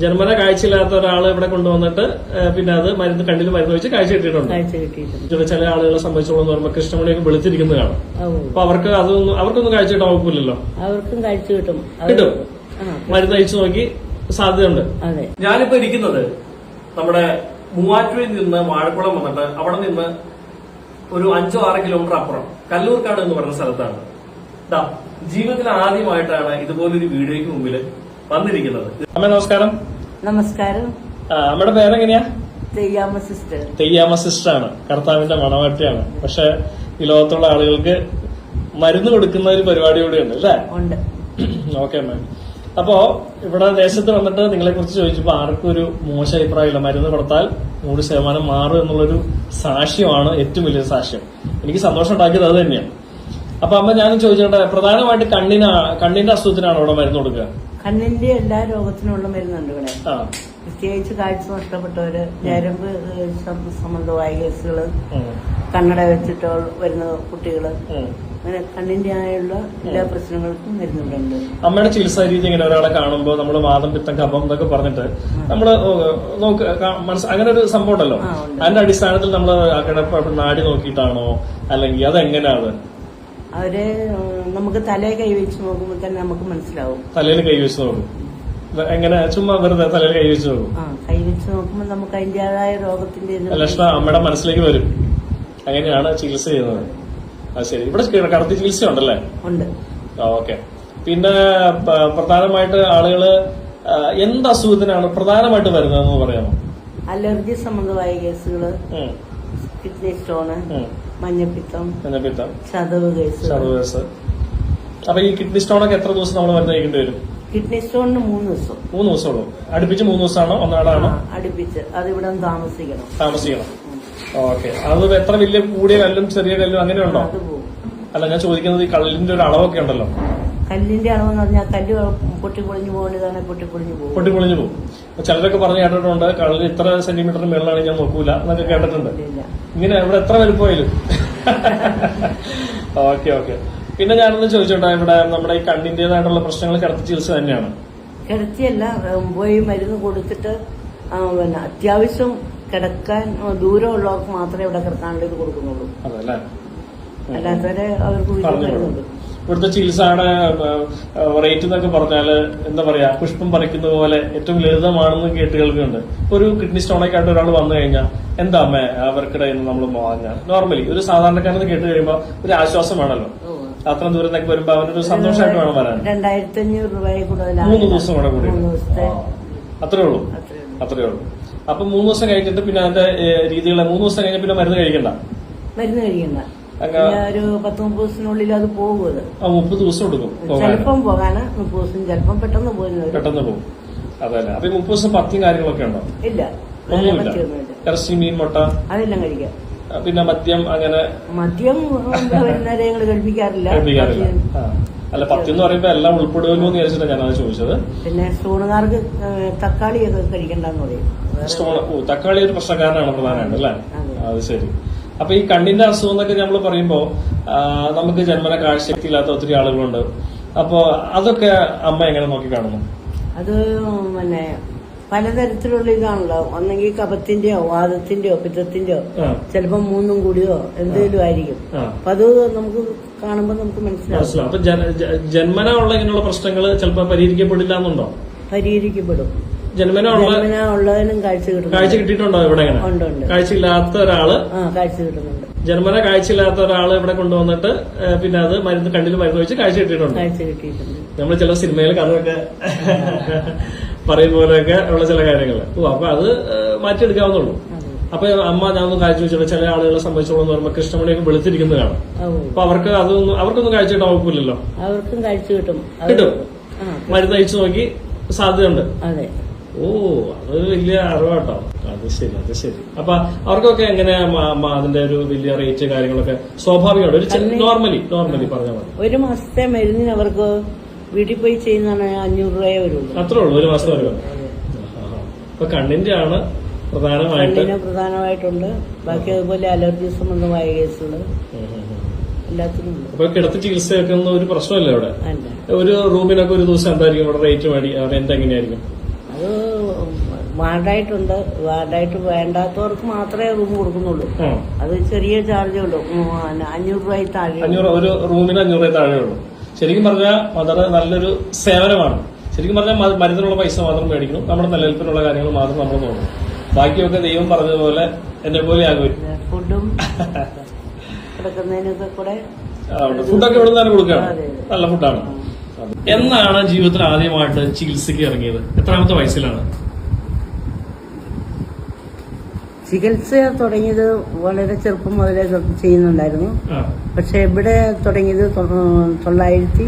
ജന്മന കാഴ്ചയില്ലാത്ത ഒരാൾ ഇവിടെ കൊണ്ടുവന്നിട്ട് പിന്നെ അത് മരുന്ന് കണ്ണിൽ മരുന്ന് വെച്ച് കാഴ്ച കിട്ടിയിട്ടുണ്ട്. ചില ചില ആളുകളെ സംബന്ധിച്ചോളം പറയുമ്പോൾ കൃഷ്ണമണിയൊക്കെ വെളുത്തിരിക്കുന്നത് കാണാം. അപ്പൊ അവർക്ക് അതൊന്നും അവർക്കൊന്നും കാഴ്ച കിട്ടാൻ വകുപ്പില്ലല്ലോ അവർക്കും കാഴ്ച കിട്ടും. കിട്ടും. മരുന്ന് അയച്ചു നോക്കി സാധ്യതയുണ്ട്. അതെ. ഞാനിപ്പോ ഇരിക്കുന്നത് നമ്മുടെ മൂവാറ്റുപുഴയിൽ നിന്ന് വാഴക്കുളം വന്നിട്ട് അവിടെ നിന്ന് ഒരു അഞ്ചോ ആറ് കിലോമീറ്റർ അപ്പുറം കല്ലൂർക്കാട് എന്ന് പറയുന്ന സ്ഥലത്താണ്. ജീവിതത്തിൽ ആദ്യമായിട്ടാണ് ഇതുപോലൊരു വീഡിയോയ്ക്ക് മുമ്പിൽ വന്നിരിക്കുന്നത്. അമ്മ നമസ്കാരം. നമസ്കാരം. അമ്മയുടെ പേരെങ്ങനെയാ? തെയ്യാമ സിസ്റ്റർ. തെയ്യാമ സിസ്റ്റർ ആണ് കർത്താവിന്റെ മണവാട്ടിയാണ്. പക്ഷെ ഈ ലോകത്തുള്ള ആളുകൾക്ക് മരുന്ന് കൊടുക്കുന്ന ഒരു പരിപാടി കൂടെ ഉണ്ട് അല്ലേ? ഉണ്ട്. ഓക്കെ മാം അപ്പോ ഇവിടെ ദേശത്ത് വന്നിട്ട് നിങ്ങളെ കുറിച്ച് ചോദിച്ചപ്പോ ആർക്കും ഒരു മോശ അഭിപ്രായമില്ല? മരുന്ന് കൊടുത്താൽ നൂറ് ശതമാനം മാറും എന്നുള്ളൊരു സാക്ഷ്യമാണ് ഏറ്റവും വലിയ സാക്ഷ്യം. എനിക്ക് സന്തോഷം ഉണ്ടാക്കിയത് അത് തന്നെയാണ്. അപ്പൊ അമ്മ ഞാൻ ചോദിച്ചോട്ടെ പ്രധാനമായിട്ട് കണ്ണിനാ കണ്ണിന്റെ അസുഖത്തിനാണ് ഇവിടെ മരുന്ന് കൊടുക്കുക? കണ്ണിന്റെ എല്ലാ രോഗത്തിനുള്ള മരുന്നുണ്ട് ഇവിടെ പ്രത്യേകിച്ച് കാഴ്ച നഷ്ടപ്പെട്ടവര് ഞരമ്പ് സംബന്ധമായ കേസുകൾ കണ്ണട വെച്ചിട്ട് വരുന്ന കുട്ടികൾ ഉം. അങ്ങനെ കണ്ണിന്റെ ആയുള്ള എല്ലാ പ്രശ്നങ്ങൾക്കും മരുന്നുണ്ട് അമ്മയുടെ ചികിത്സാ രീതി ഇങ്ങനെ ഒരാളെ കാണുമ്പോൾ നമ്മൾ വാദം പിത്തം കഫം എന്നൊക്കെ പറഞ്ഞിട്ട് നമ്മൾ നോക്ക് മനസ്സ് അങ്ങനെ ഒരു സംഭവം ഉണ്ടല്ലോ. അതിന്റെ അടിസ്ഥാനത്തിൽ നമ്മൾ നാടി നോക്കിയിട്ടാണോ? അല്ലെങ്കിൽ അതെങ്ങനെയാണ്? അവർ നമുക്ക് തലയെ കൈവച്ച് നോക്കുമ്പോൾ തന്നെ നമുക്ക് മനസ്സിലാവും. തലയിൽ കൈവച്ച് നോക്കും. എങ്ങനെ? ചുമ്മാ വെറുതെ തലയിൽ കൈവച്ച് നോക്കും. ആ കൈവച്ച് നോക്കുമ്പോൾ നമുക്ക് അതിന്റേതായ രോഗത്തിന്റെ ഇത് ലക്ഷണം അമ്മയുടെ മനസ്സിലേക്ക് വരും. അങ്ങനെയാണ് ചികിത്സ ചെയ്യുന്നത്? അത് ശരി. ഇവിടെ കടത്തി ചികിത്സ ഉണ്ടല്ലേ ഉണ്ട് ഓക്കെ. പിന്നെ പ- പ്രധാനമായിട്ട് ആളുകൾ ആ, എന്ത് അസുഖത്തിനാണ് പ്രധാനമായിട്ട് വരുന്നതെന്ന് പറയാമോ? അലർജി സംബന്ധമായ കേസുകൾ ഉം, കിഡ്നി സ്റ്റോണ് ഉം. മഞ്ഞപ്പിത്തം മഞ്ഞപ്പിത്തം ചതവ് കേസ്. സർവേഴ്സ് അപ്പൊ ഈ കിഡ്നി സ്റ്റോൺ ഒക്കെ എത്ര ദിവസം നമ്മൾ മരുന്ന് കഴിക്കേണ്ടി വരും? കിഡ്നി സ്റ്റോണിന് മൂന്ന് ദിവസം. മൂന്ന് ദിവസമുള്ളൂ. അടുപ്പിച്ച് മൂന്ന് ദിവസമാണോ? ഒന്നാളാണോ? അടുപ്പിച്ച്. അത് ഇവിടെ താമസിക്കണം. താമസിക്കണം. ഓക്കെ. അത് എത്ര വലിയ കൂടിയ കല്ലും ചെറിയ കല്ലും അങ്ങനെ ഉണ്ടോ? അല്ല ഞാൻ ചോദിക്കുന്നത് ഈ കല്ലിന്റെ ഒരു അളവൊക്കെ ഉണ്ടല്ലോ. കല്ലിന്റെ അളവെന്ന് പറഞ്ഞാൽ കല്ല് പൊട്ടിപ്പൊളിഞ്ഞു പോകേണ്ടതാണ് പൊട്ടിപ്പൊളിഞ്ഞു പോകും പൊട്ടിപ്പൊളിഞ്ഞു പോകും ചിലരൊക്കെ പറഞ്ഞ് കേട്ടിട്ടുണ്ട് കള്ളിൽ ഇത്ര സെന്റിമീറ്ററിന് മേളിലാണ് ഞാൻ നോക്കൂല എന്നൊക്കെ കേട്ടിട്ടുണ്ട്. ഇങ്ങനെ ഇവിടെ എത്ര വലുപ്പമായാലും. Okay okay. പിന്നെ ഞാനൊന്ന് ചോദിച്ചോട്ടെ ഇവിടെ നമ്മുടെ ഈ കണ്ണിന്റേതായിട്ടുള്ള പ്രശ്നങ്ങൾ കിടത്തി ചികിത്സ തന്നെയാണ്. കിടത്തിയല്ല പോയി മരുന്ന് കൊടുത്തിട്ട് പിന്നെ അത്യാവശ്യം കിടക്കാൻ ദൂരമുള്ളവർക്ക് മാത്രമേ ഇവിടെ കിടക്കാനുള്ള ഇത് കൊടുക്കുന്നുള്ളൂ അതല്ലേ അല്ലാത്തവരെ അവർക്ക് വീട്ടിൽ. ഇവിടുത്തെ ചികിത്സയുടെ റേറ്റ് എന്നൊക്കെ പറഞ്ഞാൽ എന്താ പറയാ പുഷ്പം പറിക്കുന്ന പോലെ ഏറ്റവും ലളിതമാണെന്ന് കേട്ട് കേൾക്കുന്നുണ്ട് ഇപ്പൊ ഒരു കിഡ്നി സ്റ്റോണൊക്കെ ആയിട്ട് ഒരാൾ വന്നു കഴിഞ്ഞാൽ എന്താ അമ്മേ അവർക്കിടെ നമ്മൾ വാങ്ങാൻ നോർമലി ഒരു സാധാരണക്കാരെന്ന് കേട്ട് കഴിയുമ്പോൾ ഒരു ആശ്വാസം വേണമല്ലോ. അത്ര ദൂരം നിന്നൊക്കെ വരുമ്പോ അവനൊരു സന്തോഷമായിട്ട് വേണം വരാൻ. രണ്ടായിരത്തി അഞ്ഞൂറ് രൂപയെ കൂടുതലാണ് മൂന്ന് ദിവസം കൂടെ കൂടി. അത്രേ ഉള്ളൂ. അത്രേ ഉള്ളൂ. അപ്പൊ മൂന്ന് ദിവസം കഴിഞ്ഞിട്ട് പിന്നെ അതിന്റെ രീതികളെ മൂന്ന് ദിവസം കഴിഞ്ഞ പിന്നെ മരുന്ന് കഴിക്കണ്ട? മരുന്ന് പിന്നെ ഒരു പത്ത് മുപ്പത് ദിവസത്തിനുള്ളിൽ അത് പോകും അത്. മുപ്പത് ദിവസം എടുക്കും ചിലപ്പം പോകാന് മുപ്പത് ദിവസം ചിലപ്പം പെട്ടെന്ന് പോകുന്നവര് പെട്ടെന്ന് പോകും. അതല്ല. അപ്പൊ മുപ്പത് ദിവസം പത്തിയും കാര്യങ്ങളൊക്കെ ഉണ്ടോ? ഇല്ല. ഒന്നുമില്ല. ഇറച്ചി മീൻ മുട്ട? അതെല്ലാം കഴിക്കാം. പിന്നെ മദ്യം അങ്ങനെ? മദ്യം വരുന്നവരെ ഞങ്ങൾ കഴിപ്പിക്കാറില്ല. കഴിപ്പിക്കാറില്ല. അല്ല പത്യം എന്ന് പറയുമ്പോ എല്ലാം ഉൾപ്പെടുമല്ലോ എന്ന് വിചാരിച്ചിട്ടാണ് ഞാനത് ചോദിച്ചത്. പിന്നെ സ്റ്റോണുകാർക്ക് തക്കാളി ഒക്കെ കഴിക്കണ്ടെന്ന് പറയും. സ്റ്റോൺ തക്കാളി ഒരു പ്രശ്നക്കാരനാണ് പ്രധാനമായിട്ട് അല്ലേ? അത് ശരി. അപ്പൊ ഈ കണ്ണിന്റെ അസുഖം എന്നൊക്കെ നമ്മൾ പറയുമ്പോൾ നമുക്ക് ജന്മന കാഴ്ചശക്തി ഇല്ലാത്ത ഒത്തിരി ആളുകളുണ്ട്. അപ്പൊ അതൊക്കെ അമ്മ എങ്ങനെ നോക്കി കാണുന്നു? അത് പിന്നെ പലതരത്തിലുള്ള ഇതാണല്ലോ. ഒന്നെങ്കിൽ കപത്തിന്റെയോ വാദത്തിന്റെയോ പിത്തത്തിന്റെയോ ചിലപ്പോ മൂന്നും കൂടിയോ എന്തെങ്കിലും ആയിരിക്കും. അപ്പൊ അത് നമുക്ക് കാണുമ്പോൾ നമുക്ക് മനസ്സിലാവും. ജന്മന ഉള്ള ഇങ്ങനെയുള്ള പ്രശ്നങ്ങൾ ചിലപ്പോൾ പരിഹരിക്കപ്പെടില്ല എന്നുണ്ടോ പരിഹരിക്കപ്പെടും. ജന്മന ഉള്ളതിനും കാഴ്ച കിട്ടുന്നു കാഴ്ച കിട്ടിയിട്ടുണ്ടോ ഇവിടെ ഉണ്ട് കാഴ്ച ഇല്ലാത്ത ഒരാൾ കാഴ്ച കിട്ടുന്നുണ്ട്. ജന്മന കാഴ്ചയില്ലാത്ത ഒരാൾ ഇവിടെ കൊണ്ടുവന്നിട്ട് പിന്നെ അത് മരുന്ന് കണ്ണിൽ മരുന്ന് വെച്ച് കാഴ്ച കിട്ടിയിട്ടുണ്ട്. കാഴ്ച കിട്ടിയിട്ടുണ്ട്. നമ്മൾ ചില സിനിമയിൽ കഥയൊക്കെ പറയും പോലെയൊക്കെ ഉള്ള ചില കാര്യങ്ങൾ ഓ അപ്പൊ അത് മാറ്റിയെടുക്കാവുന്നുള്ളൂ. അപ്പൊ അമ്മ ഞാൻ ഒന്ന് കാഴ്ച വെച്ചിട്ട് ചില ആളുകളെ സംബന്ധിച്ചോളം പറയുമ്പോൾ കൃഷ്ണമണിയൊക്കെ വെളുത്തിരിക്കുന്നതാണ്. അപ്പൊ അവർക്ക് അതൊന്നും അവർക്കൊന്നും കാഴ്ച കിട്ടാൻ വകുപ്പില്ലല്ലോ അവർക്കും കാഴ്ച കിട്ടും. കിട്ടും. മരുന്ന് അയച്ചു നോക്കി സാധ്യതയുണ്ട്. അതെ. ഓ അത് വലിയ അറിവാട്ടോ അത് ശരി അത് ശരി. അപ്പൊ അവർക്കൊക്കെ മ- അതിന്റെ ഒരു വലിയ റേറ്റ് കാര്യങ്ങളൊക്കെ? സ്വാഭാവികമാണ് ഒരു നോർമലി നോർമലി പറഞ്ഞാൽ മതി. ഒരു മാസത്തെ മരുന്നിന് അവർക്ക് വീട്ടിൽ പോയി ചെയ്യുന്ന അഞ്ഞൂറ് രൂപയെ വരുള്ളൂ. അത്രേ ഉള്ളൂ ഒരു മാസം വരുള്ളൂ അപ്പൊ കണ്ണിന്റെ ആണ് പ്രധാനമായിട്ട് പ്രധാനമായിട്ടുണ്ട്. ബാക്കി അതുപോലെ അലർജി സംബന്ധമായ കേസുകൾ അപ്പൊ കിടത്തി ചികിത്സയൊക്കെ ഒരു പ്രശ്നമല്ല ഇവിടെ? ഒരു റൂമിനൊക്കെ ഒരു ദിവസം എന്തായിരിക്കും ഇവിടെ റേറ്റ് മേടി റെന്റ് എങ്ങനെയായിരിക്കും അത് വാർഡായിട്ടുണ്ട്. വാർഡായിട്ട് വേണ്ടാത്തവർക്ക് മാത്രമേ റൂം കൊടുക്കുന്നുള്ളൂ. അത് ചെറിയ ചാർജേ ഉള്ളൂ. അഞ്ഞൂറ് രൂപ താഴെ അഞ്ഞൂറ് ഒരു റൂമിന് അഞ്ഞൂറ് രൂപ താഴെ ഉള്ളൂ. ശരിക്കും പറഞ്ഞാൽ മദർ നല്ലൊരു സേവനമാണ്. ശരിക്കും പറഞ്ഞാൽ മരുന്നിനുള്ള പൈസ മാത്രം മേടിക്കണം നമ്മുടെ നിലനിൽപ്പിനുള്ള കാര്യങ്ങൾ മാത്രം നമ്മൾ നോക്കണം ബാക്കിയൊക്കെ ദൈവം പറഞ്ഞതുപോലെ എന്നെ പോലെ ആകും. ഫുഡും കിടക്കുന്നതിനൊക്കെ കൂടെ ഫുഡൊക്കെ ഇവിടെ നിന്ന് കൊടുക്കുകയാണ്. നല്ല ഫുഡാണ്. എന്നാണ് ജീവിതത്തിൽ ആദ്യമായിട്ട് ചികിത്സയ്ക്ക് ഇറങ്ങിയത്? എത്രാമത്തെ വയസ്സിലാണ്? ചികിത്സ തുടങ്ങിയത് വളരെ ചെറുപ്പം മുതലേ ചെയ്യുന്നുണ്ടായിരുന്നു. പക്ഷെ ഇവിടെ തുടങ്ങിയത് തൊള്ളായിരത്തി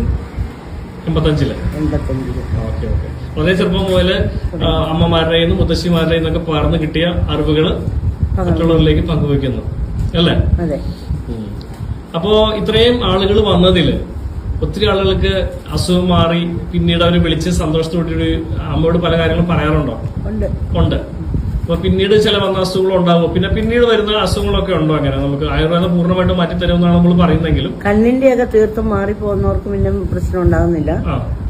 എൺപത്തഞ്ചിൽ. എൺപത്തഞ്ചിൽ. വളരെ ചെറുപ്പം മുതൽ അമ്മമാരുടെയും മുത്തശ്ശിമാരുടെയും ഒക്കെ പകർന്നു കിട്ടിയ അറിവുകൾ മറ്റുള്ളവരിലേക്ക് പങ്കുവെക്കുന്നു അല്ലേ? അതെ. അപ്പോ ഇത്രയും ആളുകൾ വന്നതിൽ ഒത്തിരി ആളുകൾക്ക് അസുഖം മാറി പിന്നീട് അവർ വിളിച്ച് സന്തോഷത്തോടെ അമ്മയോട് പല കാര്യങ്ങളും പറയാറുണ്ടോ? ഉണ്ട്. അപ്പൊ പിന്നീട് ചില വന്ന അസുഖങ്ങൾ ഉണ്ടാകും. പിന്നെ പിന്നീട് വരുന്ന അസുഖങ്ങളൊക്കെ ഉണ്ടോ അങ്ങനെ? നമുക്ക് ആയുർവേദം പൂർണമായിട്ട് മാറ്റി തരുമെന്നാണ് നമ്മൾ പറയുന്നെങ്കിലും കണ്ണിന്റെയൊക്കെ തീർത്തും മാറി പോകുന്നവർക്ക് പിന്നെ പ്രശ്നം ഉണ്ടാകുന്നില്ല.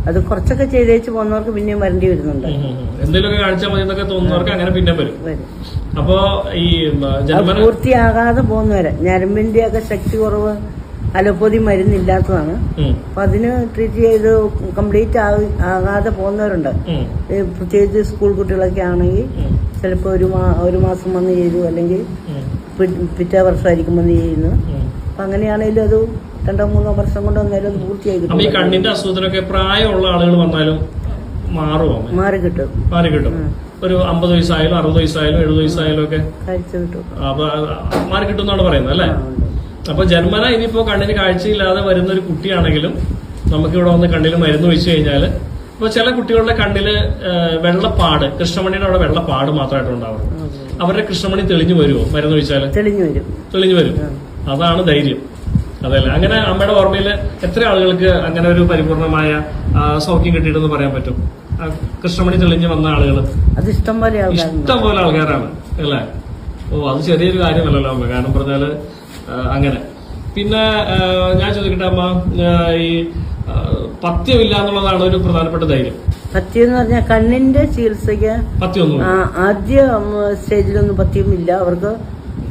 അത് കുറച്ചൊക്കെ ചെയ്തേച്ച് പോകുന്നവർക്ക് പിന്നെയും വരേണ്ടി വരുന്നുണ്ട്. ഒക്കെ. എന്തെങ്കിലുമൊക്കെ കാണിച്ചാൽ മതി എന്നൊക്കെ തോന്നുന്നവർക്ക് അങ്ങനെ പിന്നെ വരും. അപ്പോ ഈ പൂർത്തിയാകാതെ പോകുന്നവരെ ഞരമ്പിന്റെ ഒക്കെ ശക്തി കുറവ് അലോപ്പതി മരുന്നില്ലാത്തതാണ്. അപ്പൊ അതിന് ട്രീറ്റ് ചെയ്ത് കംപ്ലീറ്റ് ആകാതെ പോകുന്നവരുണ്ട്. പ്രത്യേകിച്ച് സ്കൂൾ കുട്ടികളൊക്കെ ആണെങ്കിൽ ചിലപ്പോ ചിലപ്പോൾ ഒരു ഒരു മാസം വന്ന് ചെയ്തു അല്ലെങ്കിൽ പിറ്റേ വർഷമായിരിക്കും വന്ന് ചെയ്യുന്നു അപ്പൊ അങ്ങനെയാണെങ്കിലും അത് രണ്ടോ മൂന്നോ വർഷം കൊണ്ട് വന്നാലും അത് പൂർത്തിയായി ഈ കണ്ണിന്റെ അസുഖത്തിനൊക്കെ പ്രായമുള്ള ആളുകൾ വന്നാലും മാറുമോ? മാറി കിട്ടും. മാറി കിട്ടും. ഒരു അമ്പത് വയസ്സായാലും അറുപത് വയസ്സായാലും എഴുപത് വയസ്സായാലും ഒക്കെ കഴിച്ചു കിട്ടും. അപ്പൊ മാറി കിട്ടും എന്നാണ് പറയുന്നത് അല്ലേ. അപ്പൊ ജന്മന ഇനിയിപ്പോ കണ്ണിന് കാഴ്ചയില്ലാതെ വരുന്ന ഒരു കുട്ടിയാണെങ്കിലും നമുക്ക് ഇവിടെ വന്ന് കണ്ണിൽ മരുന്ന് വെച്ച് കഴിഞ്ഞാൽ ഇപ്പൊ ചില കുട്ടികളുടെ കണ്ണിൽ വെള്ളപ്പാട് കൃഷ്ണമണിയുടെ അവിടെ വെള്ളപ്പാട് മാത്രമായിട്ട് ഉണ്ടാവും അവരുടെ കൃഷ്ണമണി തെളിഞ്ഞു വരുമോ മരുന്ന് വെച്ചാൽ? തെളിഞ്ഞു വരും. തെളിഞ്ഞു വരും. അതാണ് ധൈര്യം. അതല്ല അങ്ങനെ അമ്മയുടെ ഓർമ്മയിൽ എത്ര ആളുകൾക്ക് അങ്ങനെ ഒരു പരിപൂർണമായ സൗഖ്യം കിട്ടിയിട്ടെന്ന് പറയാൻ പറ്റും? കൃഷ്ണമണി തെളിഞ്ഞു വന്ന ആളുകൾ അത് ഇഷ്ടം പോലെ ഇഷ്ടം പോലെ ആൾക്കാരാണ് അല്ലേ? ഓ അത് ചെറിയൊരു കാര്യമല്ലല്ലോ അമ്മ. കാരണം പറഞ്ഞാൽ അങ്ങനെ. പിന്നെ ഞാൻ ചോദിക്കട്ടെ അമ്മ ഈ പഥ്യമില്ല എന്നുള്ളതാണ് ഒരു പ്രധാനപ്പെട്ട ധൈര്യം. പത്യം എന്ന് പറഞ്ഞാൽ കണ്ണിന്റെ ചികിത്സയ്ക്ക് ആദ്യ സ്റ്റേജിലൊന്നും പഥ്യം ഇല്ല അവർക്ക്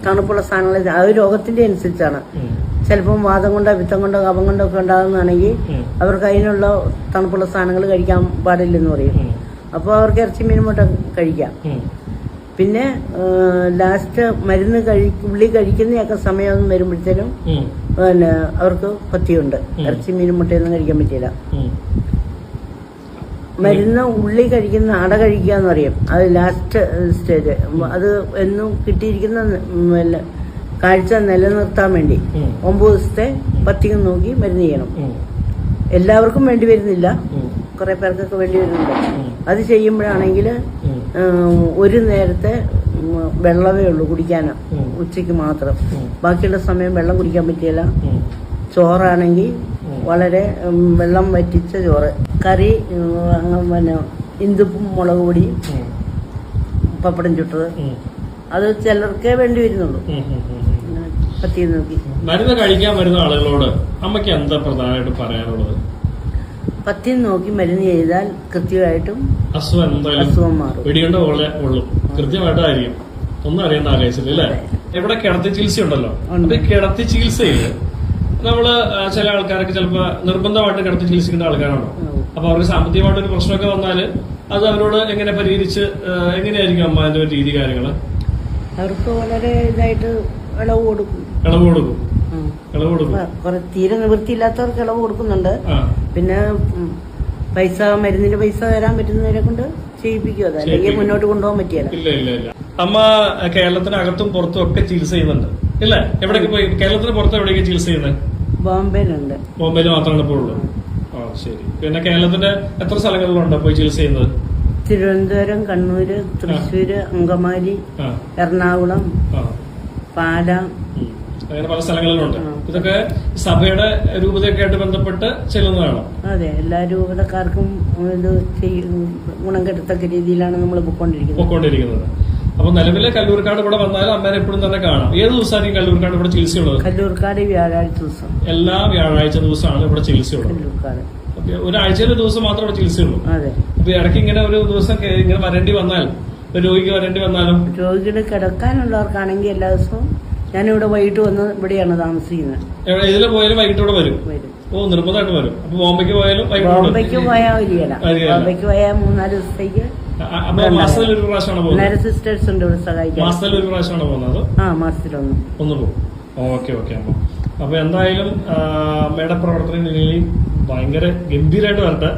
തണുപ്പുള്ള സാധനങ്ങൾ ആ രോഗത്തിന്റെ അനുസരിച്ചാണ്. ചിലപ്പം വാദം കൊണ്ടോ പിത്തം കൊണ്ടോ കപം കൊണ്ടോ ഒക്കെ ഉണ്ടാകുന്നതാണെങ്കിൽ അവർക്ക് അതിനുള്ള തണുപ്പുള്ള സാധനങ്ങൾ കഴിക്കാൻ പാടില്ലെന്ന് പറയും. അപ്പോൾ അവർക്ക് ഇറച്ചി മീൻ മുട്ട കഴിക്കാം. പിന്നെ ലാസ്റ്റ് മരുന്ന് കഴി ഉള്ളി കഴിക്കുന്നതൊക്കെ സമയം വരുമ്പോഴത്തേനും പിന്നെ അവർക്ക് പത്തിയുണ്ട്. ഇറച്ചി മീനും മുട്ടയൊന്നും കഴിക്കാൻ പറ്റില്ല. മരുന്ന് ഉള്ളി കഴിക്കുന്ന അട കഴിക്കുക എന്ന് പറയും. അത് ലാസ്റ്റ് സ്റ്റേജ് അത് എന്നും കിട്ടിയിരിക്കുന്ന പിന്നെ കാഴ്ച നിലനിർത്താൻ വേണ്ടി. ഒമ്പത് ദിവസത്തെ പത്തികം നോക്കി മരുന്ന് ചെയ്യണം. എല്ലാവർക്കും വേണ്ടി വരുന്നില്ല. കുറെ പേർക്കൊക്കെ വേണ്ടി വരുന്നുണ്ട്. അത് ചെയ്യുമ്പോഴാണെങ്കിൽ ഒരു നേരത്തെ വെള്ളമേ ഉള്ളൂ കുടിക്കാനോ. ഉച്ചയ്ക്ക് മാത്രം. ബാക്കിയുള്ള സമയം വെള്ളം കുടിക്കാൻ പറ്റിയില്ല. ചോറാണെങ്കിൽ. വളരെ വെള്ളം വറ്റിച്ച ചോറ്. കറി പിന്നെ ഇന്ദുപ്പും മുളക് പൊടി പപ്പടം ചുട്ടത്. അത് ചിലർക്കേ വേണ്ടി വരുന്നുള്ളൂ. പത്തി നോക്കി. മരുന്ന് കഴിക്കാൻ വരുന്ന ആളുകളോട് അമ്മയ്ക്ക് എന്താ പ്രധാനമായിട്ട് പറയാനുള്ളത്? പത്തി നോക്കി മരുന്ന് ചെയ്താൽ കൃത്യമായിട്ടും അസുഖം അസുഖം മാറും. പോലെ ഉള്ളൂ. കൃത്യമായിട്ടായിരിക്കും. ഒന്നും അറിയേണ്ട ആലോചിച്ചില്ല അല്ലേ? ഇവിടെ കിടത്തി ചികിത്സ ഉണ്ടല്ലോ ഉണ്ട്. അപ്പൊ ഈ കിടത്തി ചികിത്സയിൽ നമ്മൾ ചില ആൾക്കാരൊക്കെ ചിലപ്പോ നിർബന്ധമായിട്ട് കിടത്തി ചികിത്സിക്കുന്ന ആൾക്കാരാണോ. അപ്പൊ അവർക്ക് സാമ്പത്തികമായിട്ട് ഒരു പ്രശ്നമൊക്കെ വന്നാൽ അത് അവരോട് എങ്ങനെ പരിഹരിച്ച് എങ്ങനെയായിരിക്കും അമ്മ അതിന്റെ ഒരു രീതി കാര്യങ്ങൾ? അവർക്ക് വളരെ ഇതായിട്ട് ഇളവ് കൊടുക്കും. ഇളവ് കൊടുക്കും. ഇളവ് കൊടുക്കും. തീരെ നിവൃത്തിയില്ലാത്തവർക്ക് ഇളവ് കൊടുക്കുന്നുണ്ട്. പിന്നെ പൈസ മരുന്നിന്റെ പൈസ തരാൻ പറ്റുന്നവരെ കൊണ്ട് ചെയ്യിപ്പിക്കുക അല്ലെങ്കിൽ മുന്നോട്ട് കൊണ്ടുപോകാൻ പറ്റിയല്ല അമ്മ കേരളത്തിനകത്തും പുറത്തും ഒക്കെ ചികിത്സ ചെയ്യുന്നുണ്ട്. ഇല്ല? എവിടേക്ക് പോയി? കേരളത്തിന് പുറത്ത് എവിടേക്ക് ചികിത്സ ചെയ്യുന്നത് ബോംബെയിലുണ്ട്. ബോംബെയിൽ മാത്രമാണ് ഇപ്പോൾ ഉള്ളത് ആ ശരി. പിന്നെ കേരളത്തിന്റെ എത്ര സ്ഥലങ്ങളിലുണ്ട് പോയി ചികിത്സ ചെയ്യുന്നത്? തിരുവനന്തപുരം കണ്ണൂര് തൃശ്ശൂര് അങ്കമാലി എറണാകുളം പാല. അങ്ങനെ പല സ്ഥലങ്ങളിലുണ്ട്. ഇതൊക്കെ സഭയുടെ രൂപതയൊക്കെ ആയിട്ട് ബന്ധപ്പെട്ട് ചെല്ലുന്നതാണ്. അതെ എല്ലാ രൂപതക്കാർക്കും ഇത് ഗുണം കെട്ടത്തക്ക രീതിയിലാണ് നമ്മൾ പൊയ്ക്കൊണ്ടിരിക്കുന്നത് പൊക്കോണ്ടിരിക്കുന്നത്. അപ്പൊ നിലവിലെ കല്ലൂർക്കാട് ഇവിടെ വന്നാൽ അമ്മേനെ എപ്പോഴും തന്നെ കാണാം. ഏത് ദിവസമായിരിക്കും കല്ലൂർക്കാട് ഇവിടെ ചികിത്സയുള്ളത്? കല്ലൂർക്കാട് വ്യാഴാഴ്ച ദിവസം. എല്ലാ വ്യാഴാഴ്ച ദിവസമാണ് ഇവിടെ ചികിത്സയുള്ളത്. കല്ലൂർക്കാട്. ഒരാഴ്ചയിൽ ഒരു ദിവസം മാത്രം ഇവിടെ ചികിത്സയുള്ളൂ. അതെ. അപ്പൊ ഇടയ്ക്ക് ഇങ്ങനെ ഒരു ദിവസം ഇങ്ങനെ വരേണ്ടി വന്നാൽ രോഗിക്ക് വരേണ്ടി വന്നാലും? രോഗികൾ കിടക്കാനുള്ളവർക്കാണെങ്കിൽ എല്ലാ ദിവസവും ഞാനിവിടെ വൈകിട്ട് വന്ന് ഇവിടെയാണ് താമസിക്കുന്നത്. എവിടെ- ഇതിൽ പോയാലും വൈകിട്ട് ഇവിടെ വരും. വരും. ഓ നിർബന്ധമായിട്ട് വരും. അപ്പൊ ബോംബെക്ക് പോയാലും വൈകിട്ട് ഇവിടെ വരും. ബോംബെക്ക് പോയാൽ. ബോംബെക്ക് മൂന്നാൽ ദിവസത്തേക്ക് അപ്പൊ മാസത്തിൽ ഒരു പ്രാവശ്യമാണ് പോകുന്നത്. നേരെ സിസ്റ്റേഴ്സ് ഉണ്ട് ഇവിടെ സഹായിക്കാൻ. മാസത്തിൽ ഒരു പ്രാവശ്യമാണ് പോകുന്നത് ആ മാസത്തിലൊന്ന്. ഒന്ന് പോകും. ഓക്കെ ഓക്കെ അപ്പൊ. അപ്പൊ എന്തായാലും മേഡം പ്രവർത്തനം ഇനിയും ഭയങ്കര ഗംഭീരമായിട്ട് വരട്ടെ.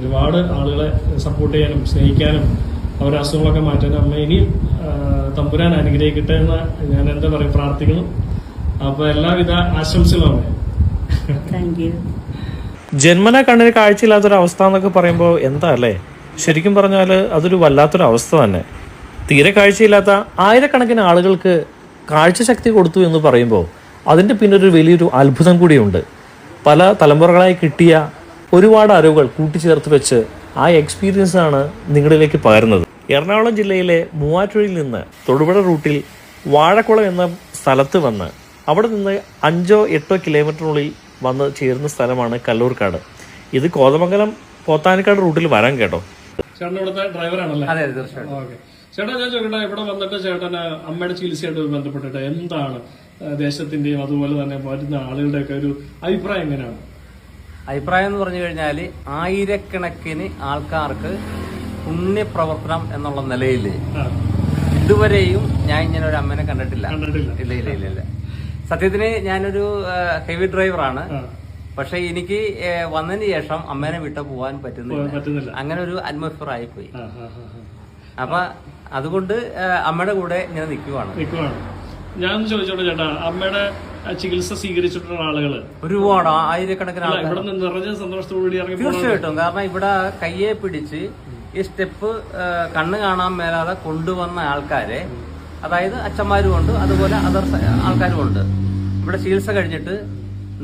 ഒരുപാട് ആളുകളെ സപ്പോർട്ട് ചെയ്യാനും സ്നേഹിക്കാനും അവരുടെ അസുഖങ്ങളൊക്കെ മാറ്റാനും അമ്മ ഇനിയും ആ, തമ്പുരാൻ അനുഗ്രഹിക്കട്ടെ എന്ന് ഞാൻ എന്താ പറയുക പ്രാർത്ഥിക്കുന്നു. അപ്പൊ എല്ലാവിധ ആശംസകളും ജന്മന കണ്ണിന് കാഴ്ചയില്ലാത്തൊരു അവസ്ഥ എന്നൊക്കെ പറയുമ്പോൾ എന്താ അല്ലേ? ശരിക്കും പറഞ്ഞാൽ അതൊരു വല്ലാത്തൊരു അവസ്ഥ തന്നെ. തീരെ കാഴ്ചയില്ലാത്ത ആയിരക്കണക്കിന് ആളുകൾക്ക് കാഴ്ചശക്തി കൊടുത്തു എന്ന് പറയുമ്പോൾ അതിന്റെ പിന്നൊരു വലിയൊരു അത്ഭുതം കൂടിയുണ്ട്. പല തലമുറകളായി കിട്ടിയ ഒരുപാട് അറിവുകൾ കൂട്ടിച്ചേർത്ത് വെച്ച് ആ എക്സ്പീരിയൻസാണ് ആണ് നിങ്ങളിലേക്ക് പകരുന്നത്. എറണാകുളം ജില്ലയിലെ മൂവാറ്റുഴയിൽ നിന്ന് തൊടുപുഴ റൂട്ടിൽ വാഴക്കുളം എന്ന സ്ഥലത്ത് വന്ന് അവിടെ നിന്ന് അഞ്ചോ എട്ടോ കിലോമീറ്ററിനുള്ളിൽ വന്ന് ചേരുന്ന സ്ഥലമാണ് കല്ലൂർക്കാട്. ഇത് കോതമംഗലം പോത്താനിക്കാട് റൂട്ടിൽ വരാൻ കേട്ടോ. ചേട്ടൻ ഇവിടുത്തെ ഡ്രൈവറാണല്ലേ അതെ തീർച്ചയായിട്ടും. ഓക്കെ. ചേട്ടാ ഞാൻ ചോദിക്കട്ടെ ഇവിടെ വന്നിട്ട് ചേട്ടന് അമ്മയുടെ ചികിത്സയായിട്ട് ബന്ധപ്പെട്ടിട്ട് എന്താണ് ദേശത്തിന്റെയും അതുപോലെ തന്നെ വരുന്ന ആളുകളുടെയൊക്കെ ഒരു അഭിപ്രായം എങ്ങനെയാണ്? അഭിപ്രായം എന്ന് പറഞ്ഞു കഴിഞ്ഞാൽ ആയിരക്കണക്കിന് ആൾക്കാർക്ക് പുണ്യപ്രവർത്തനം എന്നുള്ള നിലയിൽ ഇതുവരെയും ഞാൻ ഇങ്ങനെ ഒരു അമ്മനെ കണ്ടിട്ടില്ല. ഇല്ല ഇല്ല ഇല്ല ഇല്ല. സത്യത്തിന് ഞാനൊരു ഹെവി ഡ്രൈവറാണ് പക്ഷെ എനിക്ക് വന്നതിന് ശേഷം അമ്മേനെ വിട്ട പോവാൻ പറ്റുന്നില്ല. അങ്ങനെ ഒരു അറ്റ്മോസ്ഫിയർ ആയിപ്പോയി. അപ്പൊ അതുകൊണ്ട് അമ്മയുടെ കൂടെ ഞാൻ നിൽക്കുവാണ് ഞാൻ ചോദിച്ചോട്ടെ ചേട്ടാ അമ്മയുടെ ചികിത്സ സ്വീകരിച്ചിട്ടുള്ള ആളുകൾ? ഒരുപാട് ആയിരക്കണക്കിന് ആളുകൾ ആൾക്കാർ ഇവിടെ നിന്ന് നിറഞ്ഞ സന്തോഷത്തോടുകൂടി ഇറങ്ങി തീർച്ചയായിട്ടും. കാരണം ഇവിടെ കയ്യെ പിടിച്ച് ഈ സ്റ്റെപ്പ് കണ്ണ് കാണാൻ മേലാതെ കൊണ്ടുവന്ന ആൾക്കാരെ അതായത് അച്ഛന്മാരുമുണ്ട് അതുപോലെ അതർ ആൾക്കാരുമുണ്ട് ഇവിടെ ചികിത്സ കഴിഞ്ഞിട്ട്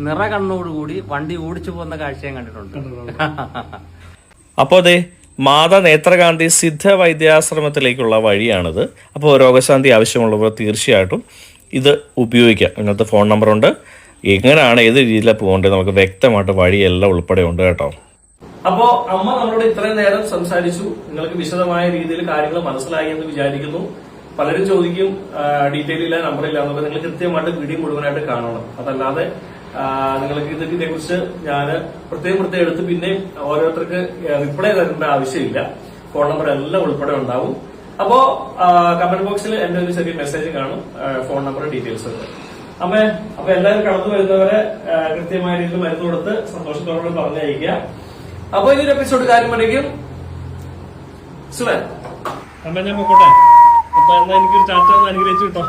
നിറ കണ്ണോടുകൂടി വണ്ടി ഓടിച്ചു പോകുന്ന കാഴ്ചയും കണ്ടിട്ടുണ്ട്. അപ്പോൾ അതെ മാതാ നേത്രകാന്തി സിദ്ധ വൈദ്യാശ്രമത്തിലേക്കുള്ള വഴിയാണിത്. അപ്പോൾ രോഗശാന്തി ആവശ്യമുള്ളവർ തീർച്ചയായിട്ടും ഇത് ഉപയോഗിക്കാം. ഇങ്ങനത്തെ ഫോൺ നമ്പറുണ്ട്. എങ്ങനെയാണ് ഏത് രീതിയിലാണ് പോകേണ്ടത്? നമുക്ക് വ്യക്തമായിട്ട് വഴിയെല്ലാം ഉൾപ്പെടെ ഉണ്ട് കേട്ടോ. അപ്പോ അമ്മ നമ്മളോട് ഇത്രയും നേരം സംസാരിച്ചു. നിങ്ങൾക്ക് വിശദമായ രീതിയിൽ കാര്യങ്ങൾ മനസ്സിലായി എന്ന് വിചാരിക്കുന്നു. പലരും ചോദിക്കും ഡീറ്റെയിൽ ഇല്ല നമ്പർ ഇല്ല എന്നൊക്കെ. നിങ്ങൾ കൃത്യമായിട്ട് വീഡിയോ മുഴുവനായിട്ട് കാണണം. അതല്ലാതെ നിങ്ങൾക്ക് ഇത് ഇതിനെക്കുറിച്ച് ഞാൻ പ്രത്യേകം പ്രത്യേകം എടുത്ത് പിന്നെയും ഓരോരുത്തർക്ക് റിപ്ലൈ തരേണ്ട ആവശ്യമില്ല. ഫോൺ നമ്പർ എല്ലാം ഉൾപ്പെടെ ഉണ്ടാവും. അപ്പോ കമന്റ് ബോക്സിൽ എന്റെ ഒരു ചെറിയ മെസ്സേജ് കാണും. ഫോൺ നമ്പർ ഡീറ്റെയിൽസ് ഉണ്ട് അമ്മേ അപ്പൊ എല്ലാവരും കടന്നു വരുന്നവരെ കൃത്യമായ രീതിയിൽ മരുന്ന് കൊടുത്ത് സന്തോഷത്തോടെ പറഞ്ഞയക്കുക അപ്പൊ ഇതൊരു എപ്പിസോഡ് കാര്യം പറയുകയും സുഖം അമ്മ ഞാൻ പോട്ടെ അപ്പൊ എന്നാ എനിക്കൊരു ചാറ്റ അനുഗ്രഹിച്ചു കിട്ടോ?